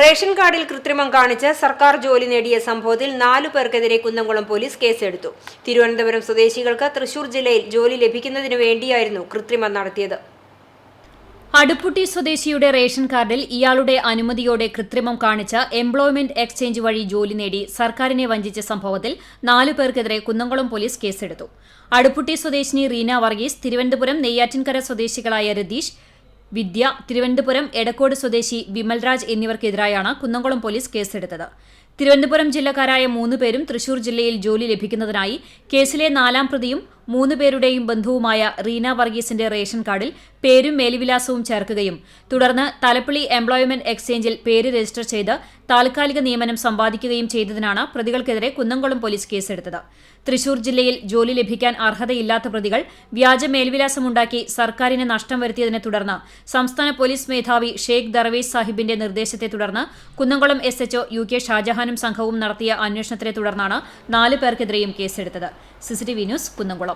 Ration കാർഡിൽ കൃത്രിമം കാണിച്ച് സർക്കാർ ജോലി നേടിയ സംഭവത്തിൽ നാലു പേർക്കെതിരെ കുന്നംകുളം പോലീസ് കേസെടുത്തു. തിരുവനന്തപുരം സ്വദേശികൾക്ക് തൃശൂർ ജില്ലയിൽ ജോലി ലഭിക്കുന്നതിനു വേണ്ടിയായിരുന്നു കൃത്രിമം നടത്തിയത്. അടുപ്പുട്ടി സ്വദേശിയുടെ റേഷൻ കാർഡിൽ ഇയാളുടെ അനുമതിയോടെ കൃത്രിമം കാണിച്ച് എംപ്ലോയ്മെന്റ് എക്സ്ചേഞ്ച് വഴി ജോലി നേടി സർക്കാരിനെ വഞ്ചിച്ച സംഭവത്തിൽ നാലു പേർക്കെതിരെ കുന്നംകുളം പോലീസ് കേസെടുത്തു. അടുപ്പുട്ടി സ്വദേശിനി റീന വർഗീസ് തിരുവനന്തപുരം നെയ്യാറ്റിൻകര സ്വദേശികളായ രതീഷ് വിദ്യ തിരുവനന്തപുരം എടക്കോട് സ്വദേശി വിമൽരാജ് എന്നിവർക്കെതിരായാണ് കുന്നംകുളം പോലീസ് കേസെടുത്തത്. തിരുവനന്തപുരം ജില്ലക്കാരായ മൂന്ന് പേരും തൃശൂർ ജില്ലയിൽ ജോലി ലഭിക്കുന്നതിനായി കേസിലെ നാലാം പ്രതിയും മൂന്ന് പേരുടെയും ബന്ധുവുമായ റീന വർഗീസിന്റെ റേഷൻ കാർഡിൽ പേരും മേൽവിലാസവും ചേർക്കുകയും തുടർന്ന് തലപ്പള്ളി എംപ്ലോയ്മെന്റ് എക്സ്ചേഞ്ചിൽ പേര് രജിസ്റ്റർ ചെയ്ത് താൽക്കാലിക നിയമനം സമ്പാദിക്കുകയും ചെയ്തതിനാണ് പ്രതികൾക്കെതിരെ കുന്നംകുളം പോലീസ് കേസെടുത്തത്. തൃശൂർ ജില്ലയിൽ ജോലി ലഭിക്കാൻ അർഹതയില്ലാത്ത പ്രതികൾ വ്യാജ മേൽവിലാസമുണ്ടാക്കി സർക്കാരിന് നഷ്ടം വരുത്തിയതിനെ തുടർന്ന് സംസ്ഥാന പോലീസ് മേധാവി ഷെയ്ഖ് ദർവേസ് സാഹിബിന്റെ നിർദ്ദേശത്തെ തുടർന്ന് Kunnamkulam S H O U K ഷാജഹാനും സംഘവും നടത്തിയ അന്വേഷണത്തിനെ തുടർന്നാണ് നാല് പേർക്കെതിരെയും കേസെടുത്തത്. CCTV news Kunnamkulam.